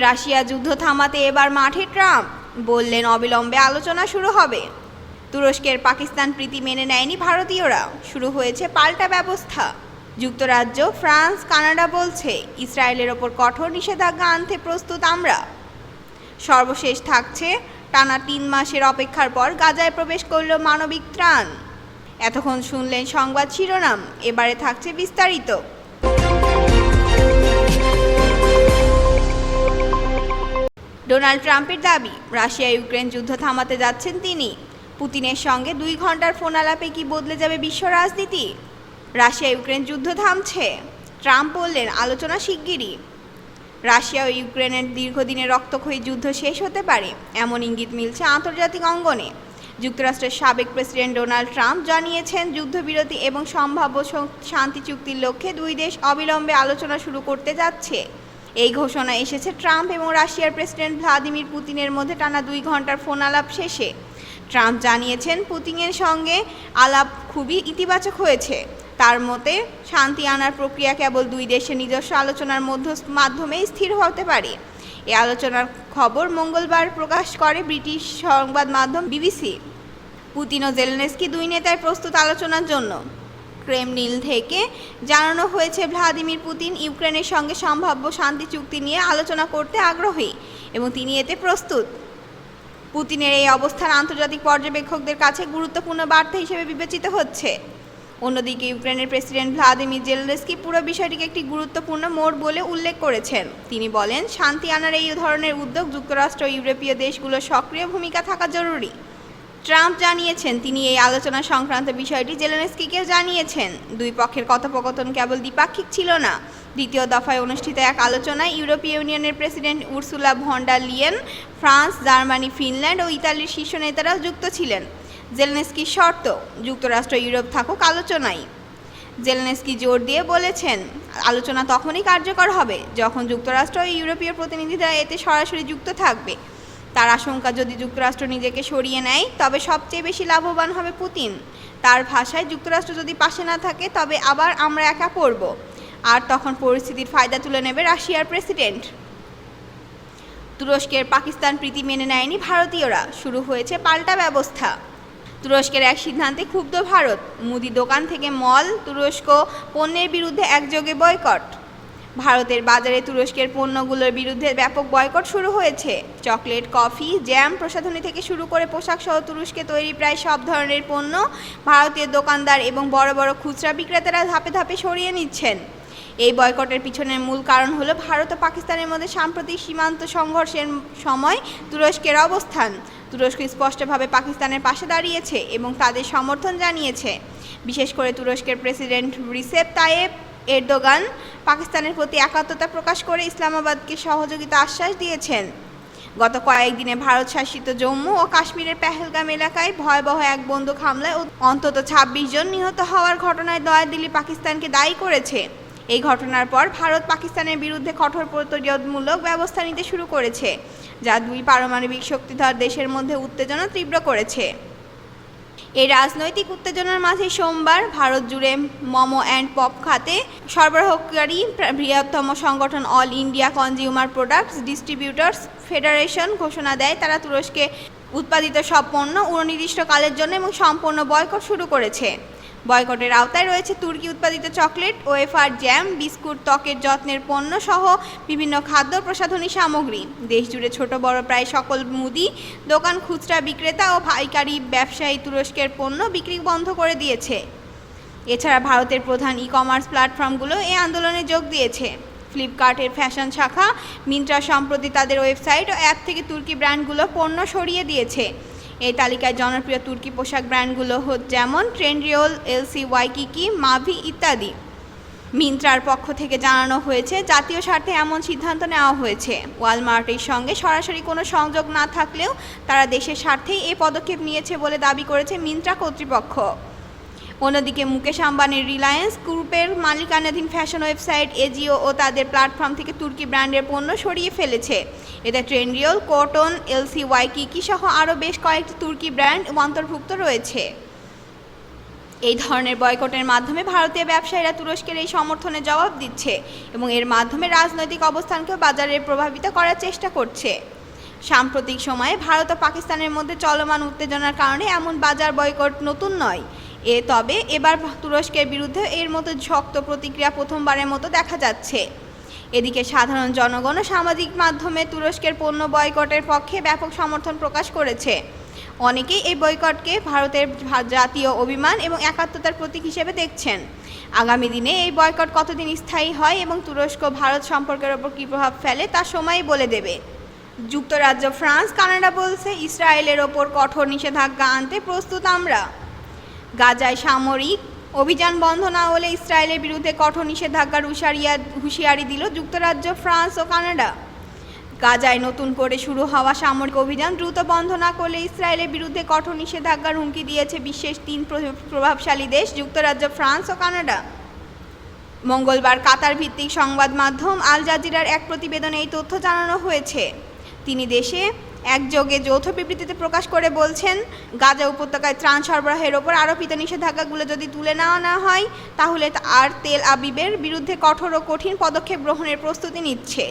Russia যুদ্ধ থামাতে এবার মাঠে ট্রাম্প। বললেন, অবিলম্বে আলোচনা শুরু হবে। তুরস্কের পাকিস্তান প্রীতি মেনে নেয়নি ভারতীয়রা। শুরু হয়েছে পাল্টা ব্যবস্থা। যুক্তরাজ্য, ফ্রান্স, কানাডা বলছে, ইসরায়েলের ওপর কঠোর নিষেধাজ্ঞা আনতে প্রস্তুত আমরা। সর্বশেষ থাকছে, টানা তিন মাসের অপেক্ষার পর গাজায় প্রবেশ করল মানবিক ত্রাণ। এতক্ষণ শুনলেন সংবাদ শিরোনাম। এবারে থাকছে বিস্তারিত। ডোনাল্ড ট্রাম্পের দাবি, রাশিয়া ইউক্রেন যুদ্ধ থামাতে যাচ্ছেন তিনি। পুতিনের সঙ্গে দুই ঘণ্টার ফোন আলাপে কি বদলে যাবে বিশ্ব রাজনীতি? রাশিয়া ইউক্রেন যুদ্ধ থামছে, ট্রাম্প বললেন আলোচনা শিগগিরই। রাশিয়া ও ইউক্রেনের দীর্ঘদিনের রক্তক্ষয়ী যুদ্ধ শেষ হতে পারে, এমন ইঙ্গিত মিলছে আন্তর্জাতিক অঙ্গনে। যুক্তরাষ্ট্রের সাবেক প্রেসিডেন্ট ডোনাল্ড ট্রাম্প জানিয়েছেন, যুদ্ধবিরতি এবং সম্ভাব্য শান্তি চুক্তির লক্ষ্যে দুই দেশ অবিলম্বে আলোচনা শুরু করতে যাচ্ছে। এই ঘোষণা এসেছে ট্রাম্প এবং রাশিয়ার প্রেসিডেন্ট ভ্লাদিমির পুতিনের মধ্যে টানা দুই ঘণ্টার ফোন আলাপ শেষে। ট্রাম্প জানিয়েছেন, পুতিনের সঙ্গে আলাপ খুবই ইতিবাচক হয়েছে। তার মতে, শান্তি আনার প্রক্রিয়া কেবল দুই দেশের নিজস্ব আলোচনার মধ্য, মাধ্যমেই স্থির হতে পারে। এই আলোচনার খবর মঙ্গলবার প্রকাশ করে ব্রিটিশ সংবাদ মাধ্যম বিবিসি। পুতিন ও জেলেনস্কি দুই নেতায় প্রস্তুত আলোচনার জন্য। ক্রেমলিন থেকে। জানানো হয়েছে, ভ্লাদিমির পুতিন ইউক্রেনের সঙ্গে সম্ভাব্য শান্তি চুক্তি নিয়ে আলোচনা করতে আগ্রহী এবং তিনি এতে প্রস্তুত। পুতিনের এই অবস্থান আন্তর্জাতিক পর্যবেক্ষকদের কাছে গুরুত্বপূর্ণ বার্তা হিসেবে বিবেচিত হচ্ছে। অন্যদিকে ইউক্রেনের প্রেসিডেন্ট ভ্লাদিমির জেলেনস্কি পুরো বিষয়টিকে একটি গুরুত্বপূর্ণ মোড় বলে উল্লেখ করেছেন। তিনি বলেন, শান্তি আনার এই ধরনের উদ্যোগ যুক্তরাষ্ট্র ইউরোপীয় দেশগুলোর সক্রিয় ভূমিকা থাকা জরুরি। ট্রাম্প জানিয়েছেন, তিনি এই আলোচনা সংক্রান্ত বিষয়টি জেলেনস্কিকেও জানিয়েছেন। দুই পক্ষের কথোপকথন কেবল দ্বিপাক্ষিক ছিল না। দ্বিতীয় দফায় অনুষ্ঠিত এক আলোচনায় ইউরোপীয় ইউনিয়নের president Ursula von der Leyen, France, Germany, Finland ও ইতালির শীর্ষ নেতারাও যুক্ত ছিলেন। জেলেনস্কির শর্ত, যুক্তরাষ্ট্র ইউরোপ থাকুক আলোচনায়। জেলেনস্কি জোর দিয়ে বলেছেন, আলোচনা তখনই কার্যকর হবে যখন যুক্তরাষ্ট্র ও ইউরোপীয় প্রতিনিধিরা এতে সরাসরি যুক্ত থাকবে। তার আশঙ্কা যদি যুক্তরাষ্ট্র নিজেকে সরিয়ে নেয়, তবে সবচেয়ে বেশি লাভবান হবে পুতিন। তার ভাষায়, যুক্তরাষ্ট্র যদি পাশে না থাকে, তবে আবার আমরা একা পড়ব। আর তখন পরিস্থিতির ফায়দা তুলে নেবে রাশিয়ার প্রেসিডেন্ট। তুরস্কের পাকিস্তান প্রীতি মেনে নেয়নি ভারতীয়রা। শুরু হয়েছে পাল্টা ব্যবস্থা। তুরস্কের এক সিদ্ধান্তে ক্ষুব্ধ ভারত। মুদি দোকান থেকে মল, তুরস্ক পণ্যের বিরুদ্ধে একযোগে বয়কট। ভারতের বাজারে তুরস্কের পণ্যগুলোর বিরুদ্ধে ব্যাপক বয়কট শুরু হয়েছে। চকলেট, কফি, জ্যাম প্রসাধনী থেকে শুরু করে পোশাক সহ তুরস্কে তৈরি প্রায় সব ধরনের পণ্য ভারতীয় দোকানদার এবং বড় বড় খুচরা বিক্রেতারা ধাপে ধাপে সরিয়ে নিচ্ছেন। এই বয়কটের পিছনের মূল কারণ হলো ভারত ও পাকিস্তানের মধ্যে সাম্প্রতিক সীমান্ত সংঘর্ষের সময় তুরস্কের অবস্থান। তুরস্ক স্পষ্টভাবে পাকিস্তানের পাশে দাঁড়িয়েছে এবং তাদের সমর্থন জানিয়েছে। বিশেষ করে তুরস্কের প্রেসিডেন্ট রিসেপ তায়েব এরদোগান পাকিস্তানের প্রতি একাত্মতা প্রকাশ করে ইসলামাবাদকে সহযোগিতা আশ্বাস দিয়েছেন। গত কয়েকদিনে ভারত শাসিত জম্মু ও কাশ্মীরের পেহেলগাম এলাকায় ভয়াবহ এক বন্দুক হামলায় অন্তত ছাব্বিশ জন নিহত হওয়ার ঘটনায় নয়াদিল্লি পাকিস্তানকে দায়ী করেছে। এই ঘটনার পর ভারত পাকিস্তানের বিরুদ্ধে কঠোর প্রতিরোধমূলক ব্যবস্থা নিতে শুরু করেছে, যা দুই পারমাণবিক শক্তিধর দেশের মধ্যে উত্তেজনা তীব্র করেছে। এই রাজনৈতিক উত্তেজনার মাঝে সোমবার ভারত জুড়ে মোমো অ্যান্ড পপ খাতে সরবরাহকারী বৃহত্তম সংগঠন all India consumer products distributors federation ঘোষণা দেয়। তারা তুরস্কে উৎপাদিত সব পণ্য অনির্দিষ্টকালের জন্য এবং সম্পূর্ণ বয়কট শুরু করেছে। বয়কটের আওতায় রয়েছে তুর্কি উৎপাদিত চকলেট ওয়েফার জ্যাম, বিস্কুট, ত্বকের যত্নের পণ্য সহ বিভিন্ন খাদ্য প্রসাধনী সামগ্রী। দেশজুড়ে ছোট, বড়, প্রায় সকল মুদি, দোকান, খুচরা বিক্রেতা ও পাইকারি ব্যবসায়ী তুরস্কের পণ্য বিক্রি বন্ধ করে দিয়েছে। এছাড়া ভারতের প্রধান ই কমার্স প্ল্যাটফর্মগুলো এই আন্দোলনে যোগ দিয়েছে। ফ্লিপকার্টের ফ্যাশন শাখা, মিন্ত্রা সম্প্রতি তাদের ওয়েবসাইট ও অ্যাপ থেকে তুর্কি ব্র্যান্ডগুলো পণ্য সরিয়ে দিয়েছে। এই তালিকায় জনপ্রিয় তুর্কি পোশাক ব্র্যান্ডগুলো যেমন ট্রেন্ড্রিওল এলসি, ওয়াইকিকি, মাভি ইত্যাদি। মিন্ত্রার পক্ষ থেকে জানানো হয়েছে, জাতীয় স্বার্থে এমন সিদ্ধান্ত নেওয়া হয়েছে। ওয়ালমার্টের সঙ্গে সরাসরি কোনো সংযোগ না থাকলেও তারা দেশের স্বার্থেই এই পদক্ষেপ নিয়েছে বলে দাবি করেছে মিন্ত্রা কর্তৃপক্ষ। অন্যদিকে মুকেশ আম্বানির রিলায়েন্স গ্রুপের মালিকানাধীন ফ্যাশন ওয়েবসাইট এজিও ও তাদের প্ল্যাটফর্ম থেকে তুর্কি ব্র্যান্ডের পণ্য সরিয়ে ফেলেছে। এতে ট্রেন্ডিওল কটন এলসি ওয়াইকিকি সহ আরও বেশ কয়েকটি তুর্কি ব্র্যান্ড অন্তর্ভুক্ত রয়েছে। এই ধরনের বয়কটের মাধ্যমে ভারতীয় ব্যবসায়ীরা তুরস্কের এই সমর্থনে জবাব দিচ্ছে এবং এর মাধ্যমে রাজনৈতিক অবস্থানকেও বাজারে প্রভাবিত করার চেষ্টা করছে। সাম্প্রতিক সময়ে ভারত ও পাকিস্তানের মধ্যে চলমান উত্তেজনার কারণে এমন বাজার বয়কট নতুন নয়। এ তবে এবার তুরস্কের বিরুদ্ধে এর মতো শক্ত প্রতিক্রিয়া প্রথমবারের মতো দেখা যাচ্ছে। এদিকে সাধারণ জনগণ সামাজিক মাধ্যমে তুরস্কের পণ্য বয়কটের পক্ষে ব্যাপক সমর্থন প্রকাশ করেছে। অনেকেই এই বয়কটকে ভারতের জাতীয় অভিমান এবং একাত্মতার প্রতীক হিসেবে দেখছেন। আগামী দিনে এই বয়কট কতদিন স্থায়ী হয় এবং তুরস্ক ভারত সম্পর্কের ওপর কী প্রভাব ফেলে তা সময়ই বলে দেবে। যুক্তরাজ্য, ফ্রান্স, কানাডা বলছে ইসরায়েলের ওপর কঠোর নিষেধাজ্ঞা আনতে প্রস্তুত আমরা। গাজায় সামরিক অভিযান বন্ধ না হলে ইসরায়েলের বিরুদ্ধে কঠোর নিষেধাজ্ঞার হুঁশিয়ারিয়া হুঁশিয়ারি দিল যুক্তরাজ্য, ফ্রান্স ও কানাডা। গাজায় নতুন করে শুরু হওয়া সামরিক অভিযান দ্রুত বন্ধ না করলে ইসরায়েলের বিরুদ্ধে কঠোর নিষেধাজ্ঞার হুমকি দিয়েছে বিশ্বের তিন প্র- প্রভাবশালী দেশ, যুক্তরাজ্য, ফ্রান্স ও কানাডা। মঙ্গলবার কাতার ভিত্তিক সংবাদ মাধ্যম আল জাজিরার এক প্রতিবেদনে এই তথ্য জানানো হয়েছে। তিনি দেশে একযোগে যৌথ বিবৃতিতে প্রকাশ করে বলছেন, গাজা উপত্যকায় ত্রাণ সরবরাহের ওপর আরোপিত নিষেধাজ্ঞাগুলো যদি তুলে নেওয়া না হয়, তাহলে আর তেল আবিবের বিরুদ্ধে কঠোর ও কঠিন পদক্ষেপ গ্রহণের প্রস্তুতি নিচ্ছে।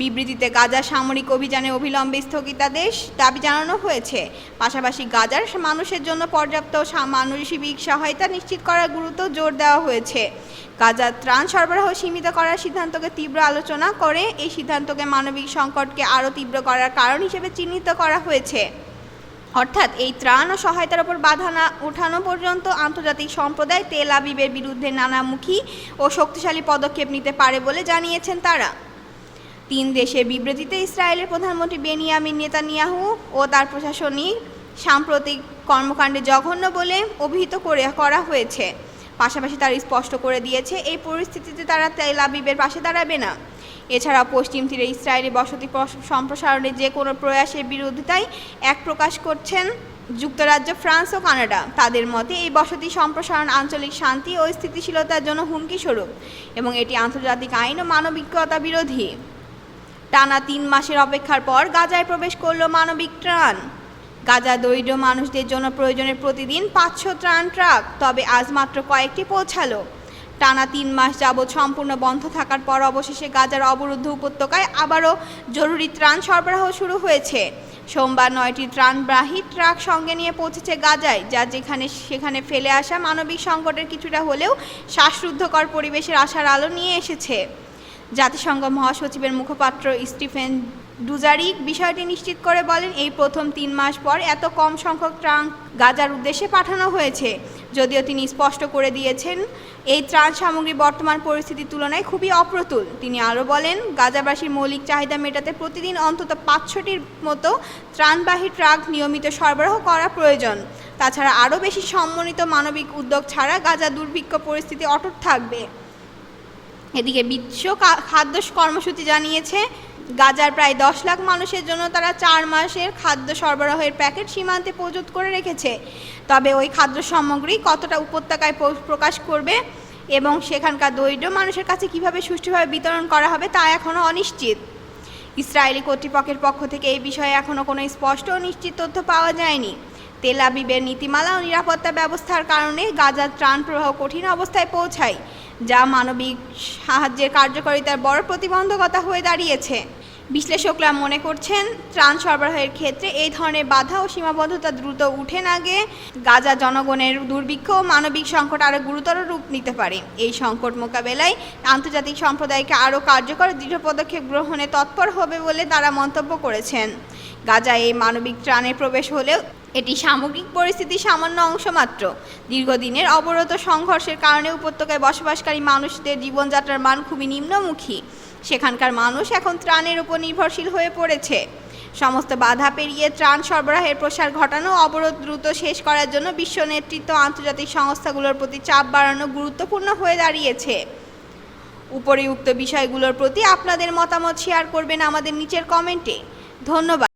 বিবৃতিতে গাজা সামরিক অভিযানে অবিলম্বে স্থগিতাদেশ দাবি জানানো হয়েছে। পাশাপাশি গাজার মানুষের জন্য পর্যাপ্ত মানবিক সহায়তা নিশ্চিত করার গুরুত্ব জোর দেওয়া হয়েছে। গাজার ত্রাণ সরবরাহ সীমিত করার সিদ্ধান্তকে তীব্র আলোচনা করে এই সিদ্ধান্তকে মানবিক সংকটকে আরও তীব্র করার কারণ হিসেবে চিহ্নিত করা হয়েছে। অর্থাৎ এই ত্রাণ ও সহায়তার ওপর বাধা না ওঠানো পর্যন্ত আন্তর্জাতিক সম্প্রদায় তেল আবিবের বিরুদ্ধে নানামুখী ও শক্তিশালী পদক্ষেপ নিতে পারে বলে জানিয়েছেন তারা। তিন দেশের বিবৃতিতে ইসরায়েলের প্রধানমন্ত্রী বেনিয়ামিন নেতানিয়াহু ও তার প্রশাসনিক সাম্প্রতিক কর্মকাণ্ডে জঘন্য বলে অভিহিত করে, করা হয়েছে। পাশাপাশি তারা স্পষ্ট করে দিয়েছে, এই পরিস্থিতিতে তারা তেল আবিবের পাশে দাঁড়াবে না। এছাড়া পশ্চিম তীরে ইসরায়েলি বসতি প্রস- সম্প্রসারণের যে কোনো প্রয়াসের বিরোধিতায় এক প্রকাশ করছেন যুক্তরাজ্য, ফ্রান্স ও কানাডা। তাদের মতে, এই বসতি সম্প্রসারণ আঞ্চলিক শান্তি ও স্থিতিশীলতার জন্য হুমকি স্বরূপ এবং এটি আন্তর্জাতিক আইন ও মানবিকতা বিরোধী। টানা তিন মাসের অপেক্ষার পর গাজায় প্রবেশ করল মানবিক ত্রাণ। গাজা দরিদ্র মানুষদের জন্য প্রয়োজনের প্রতিদিন পাঁচশো ত্রাণ ট্রাক, তবে আজ মাত্র কয়েকটি পৌঁছালো। টানা তিন মাস যাবৎ সম্পূর্ণ বন্ধ থাকার পর অবশেষে গাজার অবরুদ্ধ উপত্যকায় আবারও জরুরি ত্রাণ সরবরাহ শুরু হয়েছে। সোমবার নয়টি ত্রাণবাহী ট্রাক সঙ্গে নিয়ে পৌঁছেছে গাজায়, যা যেখানে সেখানে ফেলে আসা মানবিক সংকটের কিছুটা হলেও শ্বাসরুদ্ধকর পরিবেশের আশার আলো নিয়ে এসেছে। জাতিসংঘ মহাসচিবের মুখপাত্র স্টিফেন ডুজারিক বিষয়টি নিশ্চিত করে বলেন, এই প্রথম তিন মাস পর এত কম সংখ্যক ত্রাণ গাজার উদ্দেশ্যে পাঠানো হয়েছে। যদিও তিনি স্পষ্ট করে দিয়েছেন, এই ত্রাণ সামগ্রী বর্তমান পরিস্থিতির তুলনায় খুবই অপ্রতুল। তিনি আরও বলেন, গাজাবাসীর মৌলিক চাহিদা মেটাতে প্রতিদিন অন্তত পাঁচশোটির মতো ত্রাণবাহী ট্রাক নিয়মিত সরবরাহ করা প্রয়োজন। তাছাড়া আরও বেশি সম্মানিত মানবিক উদ্যোগ ছাড়া গাজা দুর্ভিক্ষ পরিস্থিতি অটুট থাকবে। এদিকে বিশ্ব খাদ্য কর্মসূচি জানিয়েছে, গাজার প্রায় দশ লাখ মানুষের জন্য তারা চার মাসের খাদ্য সরবরাহের প্যাকেট সীমান্তে মজুত করে রেখেছে। তবে ওই খাদ্য সামগ্রী কতটা উপত্যকায় প্রকাশ করবে এবং সেখানকার দরিদ্র মানুষের কাছে কীভাবে সুষ্ঠুভাবে বিতরণ করা হবে তা এখনও অনিশ্চিত। ইসরায়েলি কর্তৃপক্ষের পক্ষ থেকে এই বিষয়ে এখনও কোনো স্পষ্ট ও নিশ্চিত তথ্য পাওয়া যায়নি। তেল আবিবের নীতিমালা ও নিরাপত্তা ব্যবস্থার কারণে গাজার ত্রাণ প্রবাহ কঠিন অবস্থায় পৌঁছায়। যা মানবিক সাহায্যের কার্যকারিতার বড় প্রতিবন্ধকতা হয়ে দাঁড়িয়েছে। বিশ্লেষকরা মনে করছেন, ত্রাণ সরবরাহের ক্ষেত্রে এই ধরনের বাধা ও সীমাবদ্ধতা দ্রুত উঠে না গিয়ে গাজা জনগণের দুর্ভিক্ষ ও মানবিক সংকট আরও গুরুতর রূপ নিতে পারে। এই সংকট মোকাবেলায় আন্তর্জাতিক সম্প্রদায়কে আরও কার্যকর দৃঢ় পদক্ষেপ গ্রহণে তৎপর হবে বলে তারা মন্তব্য করেছেন। গাজায় এই মানবিক ত্রাণের প্রবেশ হলেও এটি সামগ্রিক পরিস্থিতির সামান্য অংশ মাত্র। দীর্ঘদিনের অবরত সংঘর্ষের কারণে উপত্যকায় বসবাসকারী মানুষদের জীবনযাত্রার মান খুবই নিম্নমুখী। সেখানকার মানুষ এখন ত্রাণের উপর নির্ভরশীল হয়ে পড়েছে। সমস্ত বাধা পেরিয়ে ত্রাণ সরবরাহের প্রসার ঘটানো অবরোধ দ্রুত শেষ করার জন্য বিশ্ব নেতৃত্ব আন্তর্জাতিক সংস্থাগুলোর প্রতি চাপ বাড়ানো গুরুত্বপূর্ণ হয়ে দাঁড়িয়েছে। উপরিউক্ত বিষয়গুলোর প্রতি আপনাদের মতামত শেয়ার করবেন আমাদের নিচের কমেন্টে। ধন্যবাদ।